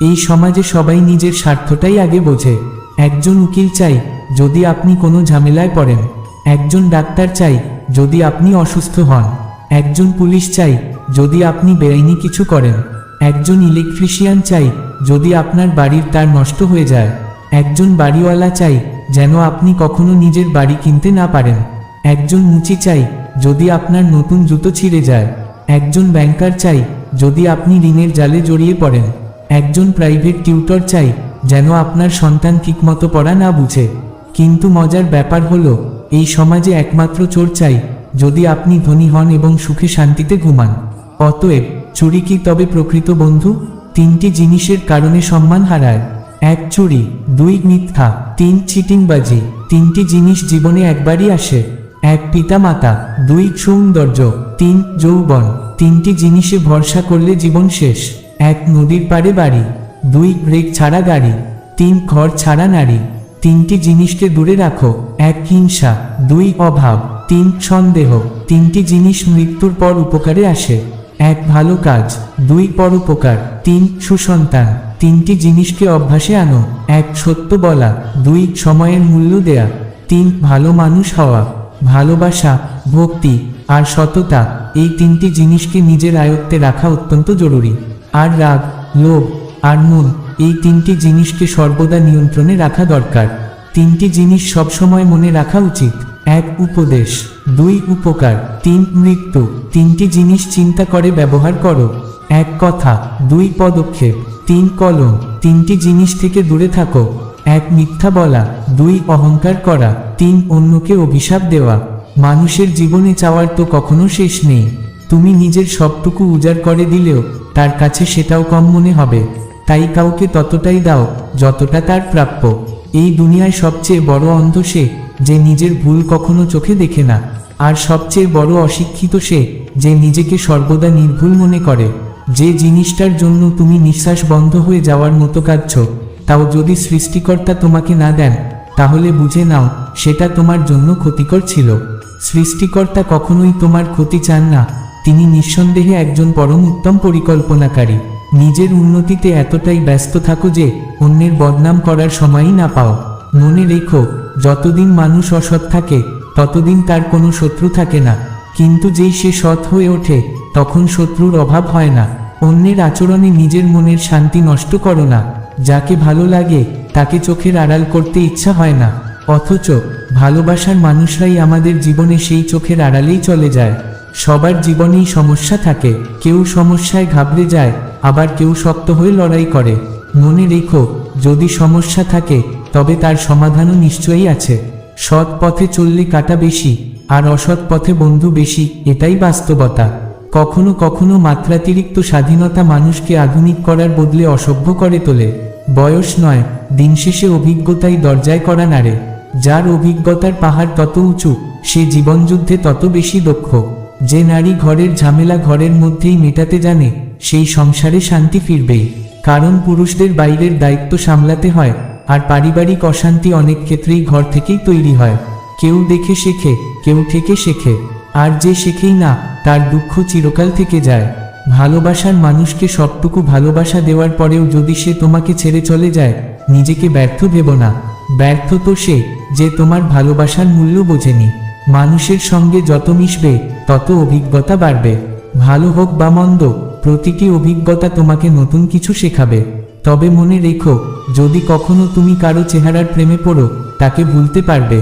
এই সমাজে সবাই নিজের স্বার্থটাই আগে বোঝে। একজন উকিল চাই, যদি আপনি কোনো ঝামেলায় পড়েন। একজন ডাক্তার চাই, যদি আপনি অসুস্থ হন। একজন পুলিশ চাই, যদি আপনি বেআইনি কিছু করেন। একজন ইলেকট্রিশিয়ান চাই, যদি আপনার বাড়ির তার নষ্ট হয়ে যায়। একজন বাড়িওয়ালা চাই, যেন আপনি কখনো নিজের বাড়ি কিনতে না পারেন। একজন মুচি চাই, যদি আপনার নতুন জুতো ছিঁড়ে যায়। একজন ব্যাংকার চাই, যদি আপনি ঋণের জালে জড়িয়ে পড়েন। একজন প্রাইভেট টিউটর চাই যেন আপনার সন্তান ঠিকমতো পড়া না বুঝে। কিন্তু মজার ব্যাপার হলো, এই সমাজে একমাত্র চোর চাই যদি আপনি ধনী হন এবং সুখে শান্তিতে ঘুমান। অতএব, চুরি কি তবে প্রকৃত বন্ধু? তিনটি জিনিসের কারণে সম্মান হারায়। এক, চুরি। দুই, মিথ্যা। তিন, চিটিংবাজি। তিনটি জিনিস জীবনে একবারই আসে। এক পিতা মাতা দুই, সৌন্দর্য। তিন, যৌবন। তিনটি জিনিসে ভরসা করলে জীবন শেষ। এক নদীর পাড়ে বাড়ি, দুই ব্রেক ছাড়া গাড়ি, তিন ঘর ছাড়া নারী, তিনটি জিনিসকে দূরে রাখো, এক হিংসা, দুই অভাব, তিন সন্দেহ, তিনটি জিনিস মৃত্যুর পর উপকারে আসে, এক ভালো কাজ, দুই পরোপকার তিন সুসন্তান, তিনটি জিনিসকে অভ্যাসে আনো, এক সত্য বলা, দুই সময়ের মূল্য দেয়া, তিন ভালো মানুষ হওয়া, ভালোবাসা, ভক্তি আর সততা, এই তিনটি জিনিসকে নিজের আয়ত্তে রাখা অত্যন্ত জরুরি। আর রাগ, লোভ আর মন এই তিনটি জিনিসকে সর্বদা নিয়ন্ত্রণে রাখা দরকার। তিনটি জিনিস সবসময় মনে রাখা উচিত। এক, উপদেশ। দুই, উপকার। তিন মৃত্যু তিনটি জিনিস চিন্তা করে ব্যবহার করো। এক, কথা। দুই, পদক্ষেপ। তিন, কলম। তিনটি জিনিস থেকে দূরে থাকো। এক, মিথ্যা বলা। দুই, অহংকার করা। তিন, অন্যকে অভিশাপ দেওয়া। মানুষের জীবনে চাওয়ার তো কখনো শেষ নেই। তুমি নিজের সবটুকু উজাড় করে দিলেও তার কাছে সেটাও কম মনে হবে। তাই কাউকে ততটাই দাও, যতটা তার প্রাপ্য। এই দুনিয়ায় সবচেয়ে বড় অন্ধ সে, যে নিজের ভুল কখনো চোখে দেখে না। আর সবচেয়ে বড় অশিক্ষিত সে, যে নিজেকে সর্বদা নির্ভুল মনে করে। যে জিনিসটার জন্য তুমি নিঃশ্বাস বন্ধ হয়ে যাওয়ার মতো কাঁদছ, তাও যদি সৃষ্টিকর্তা তোমাকে না দেন, তাহলে বুঝে নাও, সেটা তোমার জন্য ক্ষতিকর ছিল। সৃষ্টিকর্তা কখনোই তোমার ক্ষতি চান না তিনি নিঃসন্দেহে একজন পরম উত্তম পরিকল্পনাকারী। নিজের উন্নতিতে এতটাই ব্যস্ত থাকো যে, অন্যের বদনাম করার সময়ই না পাও। মনে রেখো, যতদিন মানুষ অসৎ থাকে, ততদিন তার কোনো শত্রু থাকে না। কিন্তু যেই সে সৎ হয়ে ওঠে, তখন শত্রুর অভাব হয় না। অন্যের আচরণে নিজের মনের শান্তি নষ্ট করো না। যাকে ভালো লাগে, তাকে চোখের আড়াল করতে ইচ্ছা হয় না। অথচ, ভালোবাসার মানুষরাই আমাদের জীবনে সেই চোখের আড়ালেই চলে যায়। সবার জীবনেই সমস্যা থাকে। কেউ সমস্যায় ঘাবড়ে যায়, আবার কেউ শক্ত হয়ে লড়াই করে। মনে রেখো, যদি সমস্যা থাকে, তবে তার সমাধানও নিশ্চয়ই আছে। সৎ পথে চললে কাটা বেশি, আর অসৎ পথে বন্ধু বেশি, এটাই বাস্তবতা। কখনো কখনো মাত্রাতিরিক্ত স্বাধীনতা মানুষকে আধুনিক করার বদলে অসভ্য করে তোলে। বয়স নয়, দিন শেষে অভিজ্ঞতাই দরজায় করা নাড়ে। যার অভিজ্ঞতার পাহাড় তত উঁচু, সে জীবনযুদ্ধে তত বেশি দক্ষ। যে নারী ঘরের ঝামেলা ঘরের মধ্যেই মেটাতে জানে, সেই সংসারে শান্তি ফিরবেই কারণ পুরুষদের বাইরের দায়িত্ব সামলাতে হয়, আর পারিবারিক অশান্তি অনেক ক্ষেত্রেই ঘর থেকেই তৈরি হয়। কেউ দেখে শেখে, কেউ থেকে শেখে। আর যে শেখেই না, তার দুঃখ চিরকাল থেকে যায়। ভালোবাসার মানুষকে সবটুকু ভালোবাসা দেওয়ার পরেও যদি সে তোমাকে ছেড়ে চলে যায়, নিজেকে ব্যর্থ ভেব না। ব্যর্থ তো সে, যে তোমার ভালোবাসার মূল্য বোঝেনি। মানুষের সঙ্গে যত মিশবে, তত অভিজ্ঞতা বাড়বে। ভালো হোক বা মন্দ, প্রতিটি অভিজ্ঞতা তোমাকে নতুন কিছু শেখাবে। তবে মনে রেখো, যদি কখনো তুমি কারও চেহারার প্রেমে পড়ো, তাকে ভুলতে পারবে।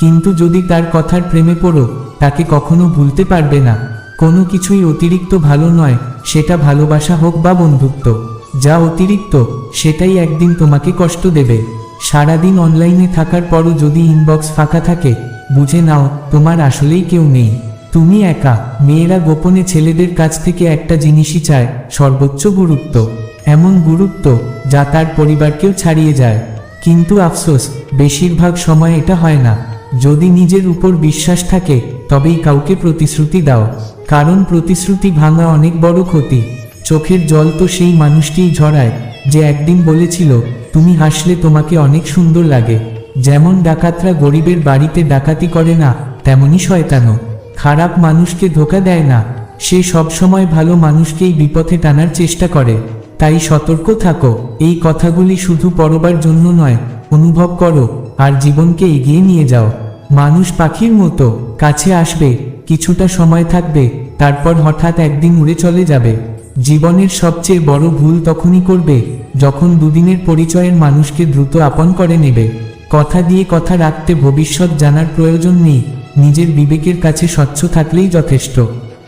কিন্তু যদি তার কথার প্রেমে পড়ো, তাকে কখনো ভুলতে পারবে না। কোনো কিছুই অতিরিক্ত ভালো নয়, সেটা ভালোবাসা হোক বা বন্ধুত্ব। যা অতিরিক্ত, সেটাই একদিন তোমাকে কষ্ট দেবে। সারাদিন অনলাইনে থাকার পরও যদি ইনবক্স ফাঁকা থাকে বুঝে নাও, তোমার আসলেই কেউ নেই। তুমি একা, মেয়েরা গোপনে ছেলেদের কাছ থেকে একটা জিনিসই চায়, সর্বোচ্চ গুরুত্ব। এমন গুরুত্ব, যা তার পরিবারকেও ছাড়িয়ে যায়। কিন্তু আফসোস, বেশিরভাগ সময় এটা হয় না। যদি নিজের উপর বিশ্বাস থাকে, তবেই কাউকে প্রতিশ্রুতি দাও। কারণ প্রতিশ্রুতি ভাঙা অনেক বড় ক্ষতি। চোখের জল তো সেই মানুষটিই ঝরায়, যে একদিন বলেছিল, তুমি হাসলে তোমাকে অনেক সুন্দর লাগে। যেমন ডাকাতরা গরিবের বাড়িতে ডাকাতি করে না, তেমনি শয়তানো খারাপ মানুষকে ধোকা দেয় না। সে সবসময় ভালো মানুষকেই বিপথে টানার চেষ্টা করে। তাই সতর্ক থাকো। এই কথাগুলি শুধু পড়বার জন্য নয়, অনুভব করো, আর জীবনকে এগিয়ে নিয়ে যাও। মানুষ পাখির মতো কাছে আসবে, কিছুটা সময় থাকবে, তারপর হঠাৎ একদিন উড়ে চলে যাবে। জীবনের সবচেয়ে বড় ভুল তখনই করবে, যখন দুদিনের পরিচয়ের মানুষকে দ্রুত আপন করে নেবে। কথা দিয়ে কথা রাখতে ভবিষ্যৎ জানার প্রয়োজন নেই, নিজের বিবেকের কাছে স্বচ্ছ থাকলেই যথেষ্ট।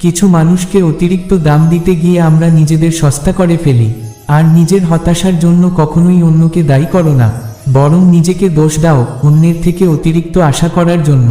কিছু মানুষকে অতিরিক্ত দাম দিতে গিয়ে আমরা নিজেদের সস্তা করে ফেলি, আর নিজের হতাশার জন্য কখনোই অন্যকে দায়ী করো না, বরং নিজেকে দোষ দাও অন্যের থেকে অতিরিক্ত আশা করার জন্য।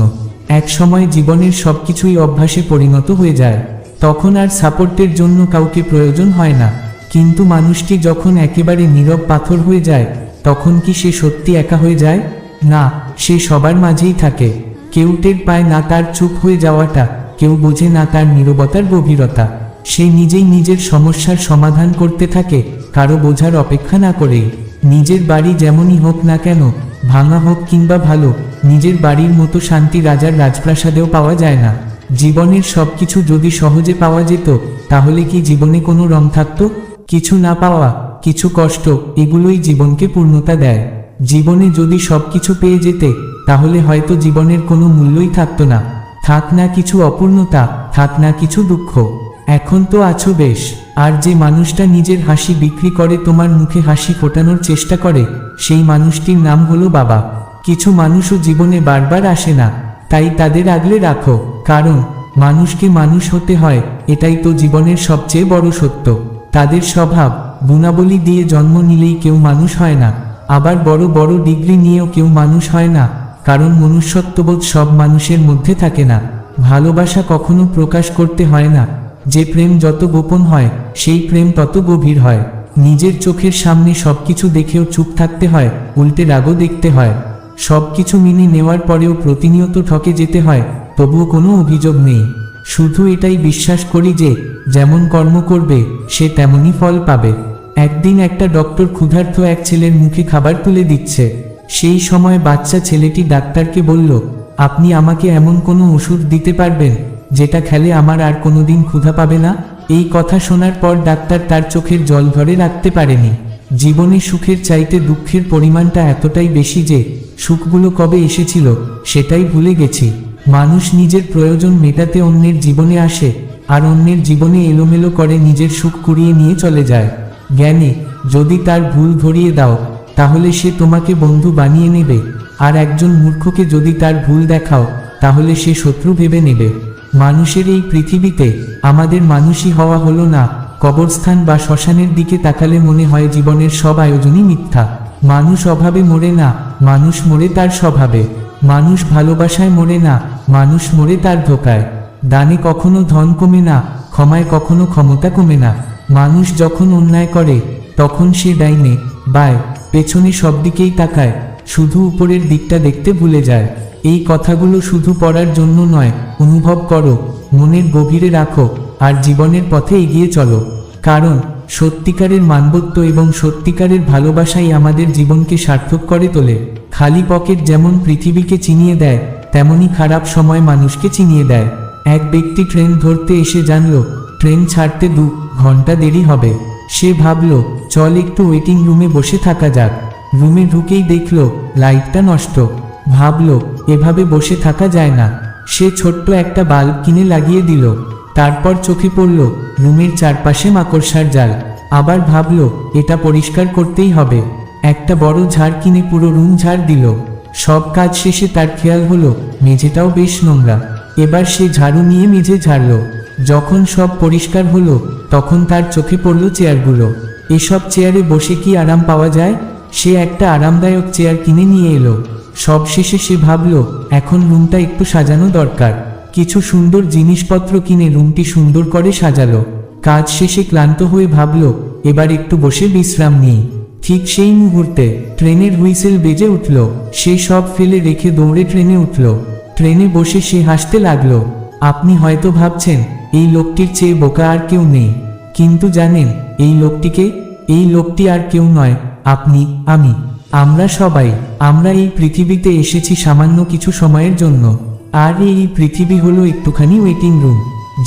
এক সময় জীবনের সবকিছুই অভ্যাসে পরিণত হয়ে যায়, তখন আর সাপোর্টের জন্য কাউকে প্রয়োজন হয় না, কিন্তু মানুষটি যখন একেবারে নীরব পাথর হয়ে যায় তখন কি সে সত্যি একা হয়ে যায়? না, সে সবার মাঝেই থাকে। কেউ টের পায় না তার চুপ হয়ে যাওয়াটা, কেউ বোঝে না তার নীরবতার গভীরতা। সে নিজেই নিজের সমস্যার সমাধান করতে থাকে, কারও বোঝার অপেক্ষা না করেই। নিজের বাড়ি যেমনই হোক না কেন, ভাঙা হোক কিংবা ভালো, নিজের বাড়ির মতো শান্তি রাজার রাজপ্রাসাদেও পাওয়া যায় না। জীবনের সবকিছু যদি সহজে পাওয়া যেত, তাহলে কি জীবনে কোনো রং থাকতো? কিছু না পাওয়া, কিছু কষ্ট, এগুলোই জীবনকে পূর্ণতা দেয়। জীবনে যদি সবকিছু পেয়ে যেতে, তাহলে হয়তো জীবনের কোনো মূল্যই থাকতো না। থাক না কিছু অপূর্ণতা, থাক না কিছু দুঃখ। এখন তো আছো বেশ। আর যে মানুষটা নিজের হাসি বিক্রি করে তোমার মুখে হাসি ফোটানোর চেষ্টা করে, সেই মানুষটির নাম হলো বাবা। কিছু মানুষও জীবনে বারবার আসে না। তাই তাদের আগলে রাখো। কারণ, মানুষকে মানুষ হতে হয়, এটাই তো জীবনের সবচেয়ে বড় সত্য। তাদের স্বভাব, গুণাবলী দিয়ে জন্ম নিলেই কেউ মানুষ হয় না, আবার বড় বড় ডিগ্রি নিয়েও কেউ মানুষ হয় না, কারণ মনুষ্যত্ববোধ সব মানুষের মধ্যে থাকে না, ভালোবাসা কখনো প্রকাশ করতে হয় না, যে প্রেম যত গোপন হয়, সেই প্রেম তত গভীর হয়, নিজের চোখের সামনে সবকিছু দেখেও চুপ থাকতে হয়, উল্টে রাগও দেখতে হয়, সবকিছু মেনে নেওয়ার পরেও প্রতিনিয়ত ঠকে যেতে হয়, তবুও কোনো অভিযোগ নেই। শুধু এটাই বিশ্বাস করি যে, যেমন কর্ম করবে, সে তেমনই ফল পাবে। একদিন একটা ডক্টর ক্ষুধার্ত এক ছেলের মুখে খাবার তুলে দিচ্ছে। সেই সময় বাচ্চা ছেলেটি ডাক্তারকে বলল, আপনি আমাকে এমন কোনো ওষুধ দিতে পারবেন, যেটা খেলে আমার আর কোনোদিন ক্ষুধা পাবে না? এই কথা শোনার পর ডাক্তার তার চোখের জল ধরে রাখতে পারেনি। জীবনে সুখের চাইতে দুঃখের পরিমাণটা এতটাই বেশি যে, সুখগুলো কবে এসেছিল, সেটাই ভুলে গেছি। মানুষ নিজের প্রয়োজন মেটাতে অন্যের জীবনে আসে, আর অন্যের জীবনে এলোমেলো করে নিজের সুখ কুড়িয়ে নিয়ে চলে যায়। জ্ঞানী, যদি তার ভুল ধরিয়ে দাও, তাহলে সে তোমাকে বন্ধু বানিয়ে নেবে, আর একজন মূর্খকে যদি তার ভুল দেখাও, তাহলে সে শত্রু ভেবে নেবে। মানুষের এই পৃথিবীতে আমাদের মানুষই হওয়া হলো না, কবরস্থান বা শ্মশানের দিকে তাকালে মনে হয় জীবনের সব আয়োজনই মিথ্যা। মানুষ অভাবে মরে না, মানুষ মরে তার স্বভাবে। মানুষ ভালোবাসায় মরে না, মানুষ মরে তার ধোকায়। দানে কখনো ধন কমে না, ক্ষমায় কখনো ক্ষমতা কমে না। মানুষ যখন অন্যায় করে, তখন সে ডাইনে বায়, পেছনে সব দিকেই তাকায়, শুধু উপরের দিকটা দেখতে ভুলে যায়। এই কথাগুলো শুধু পড়ার জন্য নয়, অনুভব করো, মনের গভীরে রাখো, আর জীবনের পথে এগিয়ে চলো। কারণ, সত্যিকারের মানবত্ব এবং সত্যিকারের ভালোবাসাই আমাদের জীবনকে সার্থক করে তোলে। খালি পকেট যেমন পৃথিবীকে চিনিয়ে দেয় তেমনি খারাপ সময় মানুষকে চিনিয়ে দেয়। এক ব্যক্তি ট্রেন ধরতে এসে জানল, ট্রেন ছাড়তে দু ঘণ্টা দেরি হবে। সে ভাবল, চল একটু ওয়েটিং রুমে বসে থাকা যাক। রুমে ঢুকেই দেখল, লাইটটা নষ্ট। ভাবল, এভাবে বসে থাকা যায় না। সে ছোট্ট একটা বাল্ব কিনে লাগিয়ে দিল। তারপর চোখে পড়ল, রুমের চারপাশে মাকড়সার জাল। আবার ভাবল, এটা পরিষ্কার করতেই হবে। একটা বড় ঝাড় কিনে পুরো রুম ঝাড় দিল। সব কাজ শেষে তার খেয়াল হলো, মেঝেটাও বেশ নোংরা। এবার সে ঝাড়ু নিয়ে মেঝে ঝাড়ল। যখন সব পরিষ্কার হলো, তখন তার চোখে পড়ল চেয়ারগুলো। এসব চেয়ারে বসে কি আরাম পাওয়া যায়? সে একটা আরামদায়ক চেয়ার কিনে নিয়ে এলো। সব শেষে সে ভাবল, এখন রুমটা একটু সাজানো দরকার। কিছু সুন্দর জিনিসপত্র কিনে রুমটি সুন্দর করে সাজালো। কাজ শেষে ক্লান্ত হয়ে ভাবল, এবার একটু বসে বিশ্রাম নিই। ঠিক সেই মুহূর্তে ট্রেনের হুইসেল বেজে উঠল। সে সব ফেলে রেখে দৌড়ে ট্রেনে উঠল। ট্রেনে বসে সে হাসতে লাগল। আপনি হয়তো ভাবছেন, এই লোকটির চেয়ে বোকা আর কেউ নেই। কিন্তু জানেন, এই লোকটিকে, এই লোকটি আর কেউ নয়, আপনি, আমি। আমরা সবাই, আমরা এই পৃথিবীতে এসেছি সামান্য কিছু সময়ের জন্য। আর এই পৃথিবী হলো একটুখানি ওয়েটিং রুম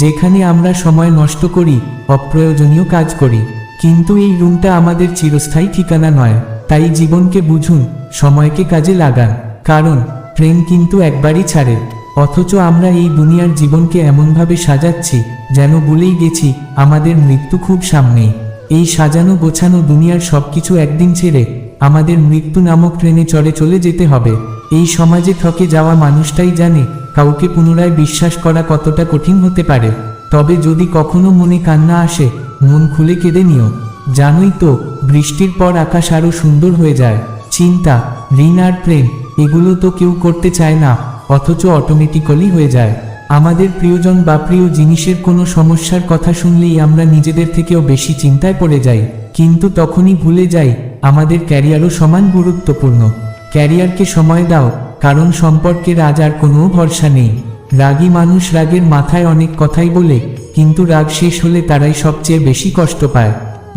যেখানে আমরা সময় নষ্ট করি, অপ্রয়োজনীয় কাজ করি। কিন্তু এই রুমটা আমাদের চিরস্থায়ী ঠিকানা নয়, তাই জীবনকে বুঝুন, সময়কে কাজে লাগান। কারণ, প্রেম কিন্তু একবারই ছাড়ে। অথচ আমরা এই দুনিয়ার জীবনকে এমনভাবে সাজাচ্ছি, যেন ভুলেই গেছি, আমাদের মৃত্যু খুব সামনেই। এই সাজানো গোছানো দুনিয়ার সবকিছু একদিন ছেড়ে, আমাদের মৃত্যু নামক ট্রেনে চড়ে চলে যেতে হবে। এই সমাজে ঠকে যাওয়া মানুষটাই জানে, কাউকে পুনরায় বিশ্বাস করা কতটা কঠিন হতে পারে। তবে যদি কখনো মনে কান্না আসে মন খুলে কেঁদে নিও। জানোই তো, বৃষ্টির পর আকাশ আরও সুন্দর হয়ে যায়। চিন্তা, ঋণ আর প্রেম, এগুলো তো কেউ করতে চায় না, অথচ অটোমেটিক্যালি হয়ে যায়। আমাদের প্রিয়জন বা প্রিয় জিনিসের কোনো সমস্যার কথা শুনলেই আমরা নিজেদের থেকেও বেশি চিন্তায় পড়ে যাই। কিন্তু তখনই ভুলে যাই, আমাদের ক্যারিয়ারও সমান গুরুত্বপূর্ণ। ক্যারিয়ারকে সময় দাও, কারণ সম্পর্কের আজ আর কোনো ভরসা নেই। রাগী মানুষ রাগের মাথায় অনেক কথাই বলে কিন্তু রাগ শেষ হলে তারাই সবচেয়ে বেশি কষ্ট পায়।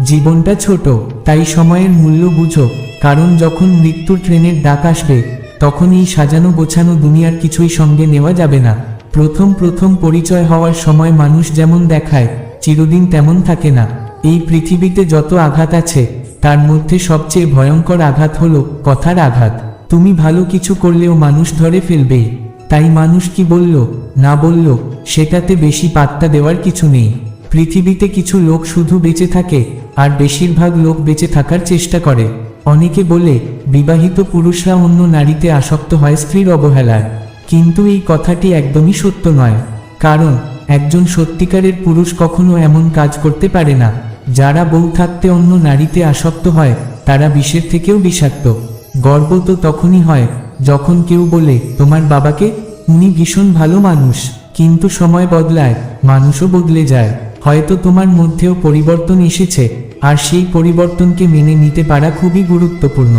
জীবনটা ছোট, তাই সময়ের মূল্য বুঝো। কারণ যখন মৃত্যুর ট্রেনের ডাক আসবে তখন এই সাজানো গোছানো দুনিয়ার কিছুই সঙ্গে নেওয়া যাবে না। প্রথম প্রথম পরিচয় হওয়ার সময় মানুষ যেমন দেখায়, চিরদিন তেমন থাকে না। এই পৃথিবীতে যত আঘাত আছে, তার মধ্যে সবচেয়ে ভয়ঙ্কর আঘাত হলো কথার আঘাত। তুমি ভালো কিছু করলেও মানুষ ধরে ফেলবেই। তাই মানুষ কি বলল, না বলল, সেটাতে বেশি পাত্তা দেওয়ার কিছু নেই। পৃথিবীতে কিছু লোক শুধু বেঁচে থাকে, আর বেশিরভাগ লোক বেঁচে থাকার চেষ্টা করে। অনেকে বলে, বিবাহিত পুরুষরা অন্য নারীতে আসক্ত হয় স্ত্রীর অবহেলায়। কিন্তু এই কথাটি একদমই সত্য নয়। কারণ, একজন সত্যিকারের পুরুষ কখনো এমন কাজ করতে পারে না। যারা বউ থাকতে অন্য নারীতে আসক্ত হয়, তারা বিষের থেকেও বিষাক্ত। গর্ব তো তখনই হয় যখন কেউ বলে, তোমার বাবাকে উনি ভীষণ ভালো মানুষ, কিন্তু সময় বদলায়, মানুষও বদলে যায়। হয়তো তোমার মধ্যেও পরিবর্তন এসেছে, আর সেই পরিবর্তনকে মেনে নিতে পারা খুবই গুরুত্বপূর্ণ।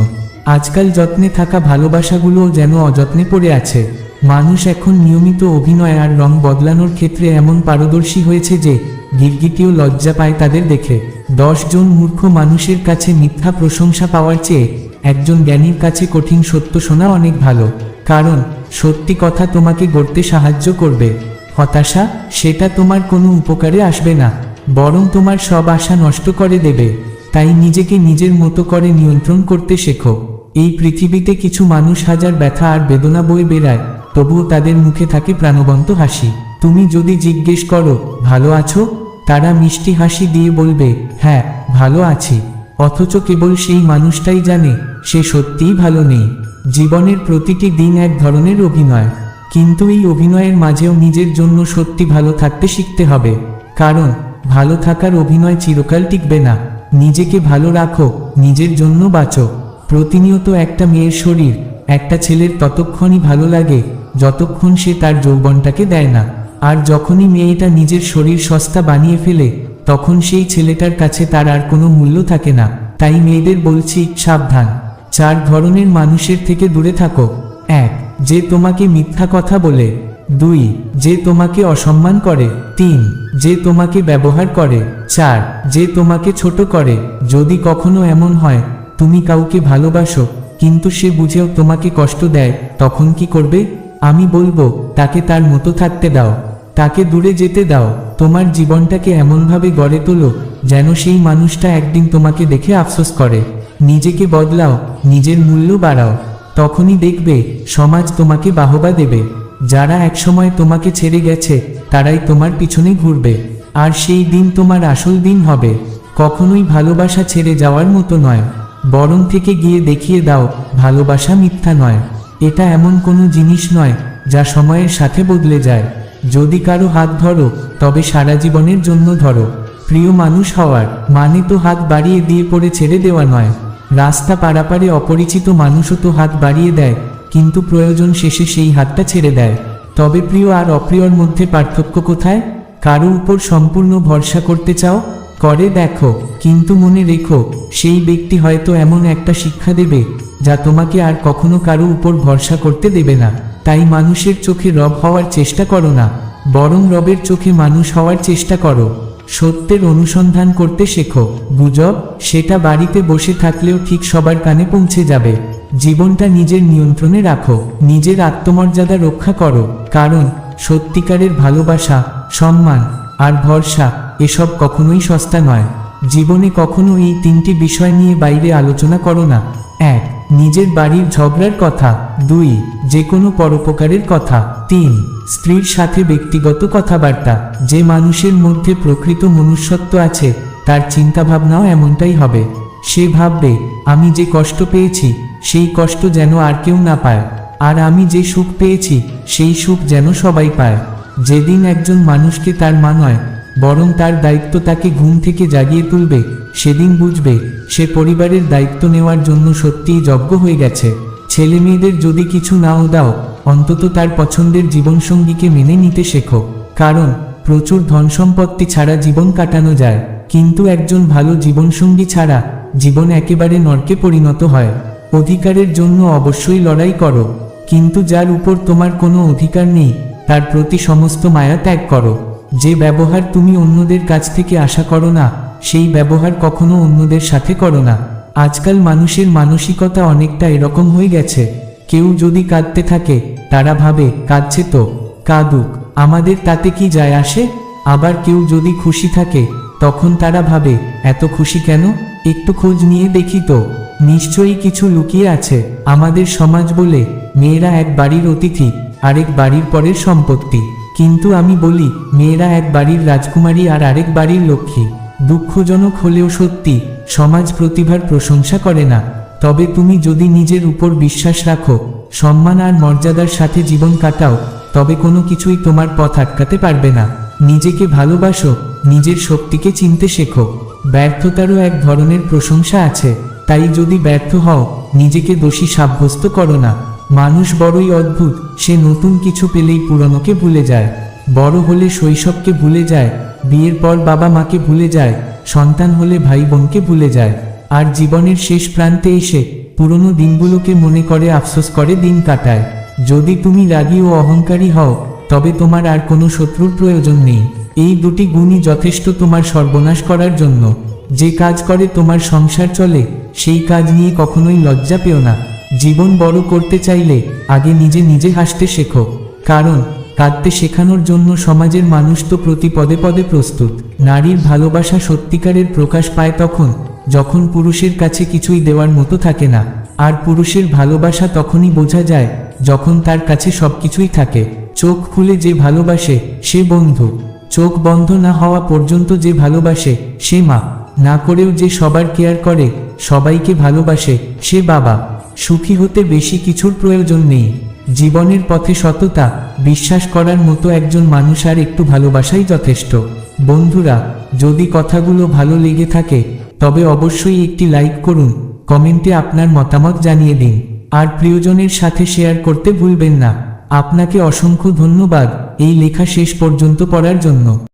আজকাল যত্নে থাকা ভালোবাসাগুলোও যেন অযত্নে পড়ে আছে। মানুষ এখন নিয়মিত অভিনয় আর রং বদলানোর ক্ষেত্রে এমন পারদর্শী হয়েছে যে গিরগিটিও লজ্জা পায় তাদের দেখে। দশ জন মূর্খ মানুষের কাছে মিথ্যা প্রশংসা পাওয়ার চেয়ে একজন জ্ঞানীর কাছে কঠিন সত্য শোনা অনেক ভালো। কারণ, সত্যি কথা তোমাকে গড়তে সাহায্য করবে। হতাশা, সেটা তোমার কোনো উপকারে আসবে না। বরং তোমার সব আশা নষ্ট করে দেবে। তাই নিজেকে নিজের মতো করে নিয়ন্ত্রণ করতে শেখো। এই পৃথিবীতে কিছু মানুষ হাজার ব্যথা আর বেদনা বয়ে বেড়ায়, তবুও তাদের মুখে থাকে প্রাণবন্ত হাসি। তুমি যদি জিজ্ঞেস করো, ভালো আছো? তারা মিষ্টি হাসি দিয়ে বলবে হ্যাঁ ভালো আছি। অথচ কেবল সেই মানুষটাই জানে, সে সত্যিই ভালো নেই। জীবনের প্রতিটি দিন এক ধরনের অভিনয়। কিন্তু এই অভিনয়ের মাঝেও নিজের জন্য সত্যি ভালো থাকতে শিখতে হবে। কারণ, ভালো থাকার অভিনয় চিরকাল টিকবে না। নিজেকে ভালো রাখো, নিজের জন্য বাঁচো। প্রতিনিয়ত একটা মেয়ের শরীর, একটা ছেলের ততক্ষণই ভালো লাগে, যতক্ষণ সে তার যৌবনটাকে দেয় না। আর যখনই মেয়েটা নিজের শরীর সস্তা বানিয়ে ফেলে, তখন সেই ছেলেটার কাছে তার আর কোনো মূল্য থাকে না। তাই মেয়েদের বলছি, সাবধান। চার ধরনের মানুষের থেকে দূরে থাকো। এক, যে তোমাকে মিথ্যা কথা বলে। দুই, যে তোমাকে অসম্মান করে। তিন, যে তোমাকে ব্যবহার করে। চার, যে তোমাকে ছোট করে। যদি কখনো এমন হয় তুমি কাউকে ভালোবাসো, কিন্তু সে বুঝেও তোমাকে কষ্ট দেয়, তখন কি করবে? আমি বলব, তাকে তার মতো থাকতে দাও, তাকে দূরে যেতে দাও, তোমার জীবনটাকে এমনভাবে গড়ে তোলো, যেন সেই মানুষটা একদিন তোমাকে দেখে আফসোস করে। নিজেকে বদলাও, নিজের মূল্য বাড়াও, তখনই দেখবে, সমাজ তোমাকে বাহবা দেবে। যারা একসময় তোমাকে ছেড়ে গেছে, তারাই তোমার পিছনে ঘুরবে। আর সেই দিন তোমার আসল দিন হবে। কখনোই ভালোবাসা ছেড়ে যাওয়ার মতো নয়। বরং থেকে গিয়ে দেখিয়ে দাও, ভালোবাসা মিথ্যা নয়। এটা এমন কোনো জিনিস নয়, যা সময়ের সাথে বদলে যায়। যদি কারও হাত ধরো, তবে সারা জীবনের জন্য ধরো। প্রিয় মানুষ হওয়ার মানে তো হাত বাড়িয়ে দিয়ে পড়ে ছেড়ে দেওয়া নয়। রাস্তা পারাপারে অপরিচিত মানুষও তো হাত বাড়িয়ে দেয়, কিন্তু প্রয়োজন শেষে সেই হাতটা ছেড়ে দেয়। তবে প্রিয় আর অপ্রিয়র মধ্যে পার্থক্য কোথায়? কারও উপর সম্পূর্ণ ভরসা করতে চাও? করে দেখো, কিন্তু মনে রেখো, সেই ব্যক্তি হয়তো এমন একটা শিক্ষা দেবে, যা তোমাকে আর কখনো কারও উপর ভরসা করতে দেবে না। তাই মানুষের চোখে রব হওয়ার চেষ্টা করো না, বরং রবের চোখে মানুষ হওয়ার চেষ্টা করো। সত্যের অনুসন্ধান করতে শেখো, গুজব, সেটা বাড়িতে বসে থাকলেও ঠিক সবার কানে পৌঁছে যাবে। জীবনটা নিজের নিয়ন্ত্রণে রাখো, নিজের আত্মমর্যাদা রক্ষা করো, কারণ সত্যিকারের ভালোবাসা, সম্মান, আর ভরসা এসব কখনোই সস্তা নয়। জীবনে কখনো এই তিনটি বিষয় নিয়ে বাইরে আলোচনা করো না। এক, নিজের বাড়ির ঝগড়ার কথা। দুই যে কোনো পরোপকারের কথা। তিন, স্ত্রীর সাথে ব্যক্তিগত কথাবার্তা। যে মানুষের মধ্যে প্রকৃত মনুষ্যত্ব আছে, তার চিন্তাভাবনাও এমনটাই হবে। সে ভাববে, আমি যে কষ্ট পেয়েছি, সেই কষ্ট যেন আর কেউ না পায়। আর আমি যে সুখ পেয়েছি, সেই সুখ যেন সবাই পায়। যেদিন একজন মানুষকে তার মা বরং তার দায়িত্ব তাকে ঘুম থেকে জাগিয়ে তুলবে, সেদিন বুঝবে, সে পরিবারের দায়িত্ব নেওয়ার জন্য সত্যিই যজ্ঞ হয়ে গেছে। ছেলে মেয়েদের যদি কিছু নাও দাও, অন্তত তার পছন্দের জীবনসঙ্গীকে মেনে নিতে শেখো। কারণ, প্রচুর ধন সম্পত্তি ছাড়া জীবন কাটানো যায়, কিন্তু একজন ভালো জীবনসঙ্গী ছাড়া জীবন একেবারে নরকে পরিণত হয়। অধিকারের জন্য অবশ্যই লড়াই করো, কিন্তু যার উপর তোমার কোনো অধিকার নেই, তার প্রতি সমস্ত মায়া ত্যাগ করো। যে ব্যবহার তুমি অন্যদের কাছ থেকে আশা করো না, সেই ব্যবহার কখনো অন্যদের সাথে করো না। আজকাল মানুষের মানসিকতা অনেকটা এরকম হয়ে গেছে। কেউ যদি কাঁদতে থাকে, তারা ভাবে, কাঁদছে তো, কাঁদুক, আমাদের তাতে কি যায় আসে? আবার কেউ যদি খুশি থাকে, তখন তারা ভাবে, এত খুশি কেন? একটু খোঁজ নিয়ে দেখি তো। নিশ্চয়ই কিছু লুকিয়ে আছে। আমাদের সমাজ বলে, মেয়েরা এক বাড়ির অতিথি, আরেক বাড়ির পরের সম্পত্তি। কিন্তু আমি বলি, মেয়েরা এক বাড়ির রাজকুমারী আর আরেক বাড়ির লক্ষ্মী। দুঃখজনক হলেও সত্যি, সমাজ প্রতিভার প্রশংসা করে না। তবে তুমি যদি নিজের উপর বিশ্বাস রাখো, সম্মান আর মর্যাদার সাথে জীবন কাটাও, তবে কোনো কিছুই তোমার পথ আটকাতে পারবে না। নিজেকে ভালোবাসো, নিজের শক্তিকে চিনতে শেখো। ব্যর্থতারও এক ধরনের প্রশংসা আছে, তাই যদি ব্যর্থ হও, নিজেকে দোষী সাব্যস্ত করো না। মানুষ বড়ই অদ্ভুত, সে নতুন কিছু পেলেই পুরনোকে ভুলে যায়। বড় হলে শৈশবকে ভুলে যায়, বিয়ের পর বাবা মাকে ভুলে যায়, সন্তান হলে ভাই বোনকে ভুলে যায়। আর জীবনের শেষ প্রান্তে এসে পুরনো দিনগুলোকে মনে করে আফসোস করে দিন কাটায়। যদি তুমি রাগী ও অহংকারী হও, তবে তোমার আর কোনো শত্রুর প্রয়োজন নেই। এই দুটি গুণই যথেষ্ট তোমার সর্বনাশ করার জন্য। যে কাজ করে তোমার সংসার চলে, সেই কাজ নিয়ে কখনোই লজ্জা পেও না। জীবন বড় করতে চাইলে আগে নিজে নিজে হাসতে শেখো। কারণ, কাঁদতে শেখানোর জন্য সমাজের মানুষ তো প্রতি পদে পদে প্রস্তুত। নারীর ভালোবাসা সত্যিকারের প্রকাশ পায় তখন, যখন পুরুষের কাছে কিছুই দেওয়ার মতো থাকে না। আর পুরুষের ভালোবাসা তখনই বোঝা যায়, যখন তার কাছে সবকিছুই থাকে। চোখ খুলে যে ভালোবাসে, সে বন্ধু। চোখ বন্ধ না হওয়া পর্যন্ত যে ভালোবাসে, সে মা। না করেও যে সবার কেয়ার করে, সবাইকে ভালোবাসে, সে বাবা। সুখী হতে বেশি কিছুর প্রয়োজন নেই। জীবনের পথে সততা, বিশ্বাস করার মতো একজন মানুষ আর একটু ভালোবাসাই যথেষ্ট। বন্ধুরা, যদি কথাগুলো ভালো লেগে থাকে, তবে অবশ্যই একটি লাইক করুন, কমেন্টে আপনার মতামত জানিয়ে দিন। আর প্রিয়জনের সাথে শেয়ার করতে ভুলবেন না। আপনাকে অসংখ্য ধন্যবাদ এই লেখা শেষ পর্যন্ত পড়ার জন্য।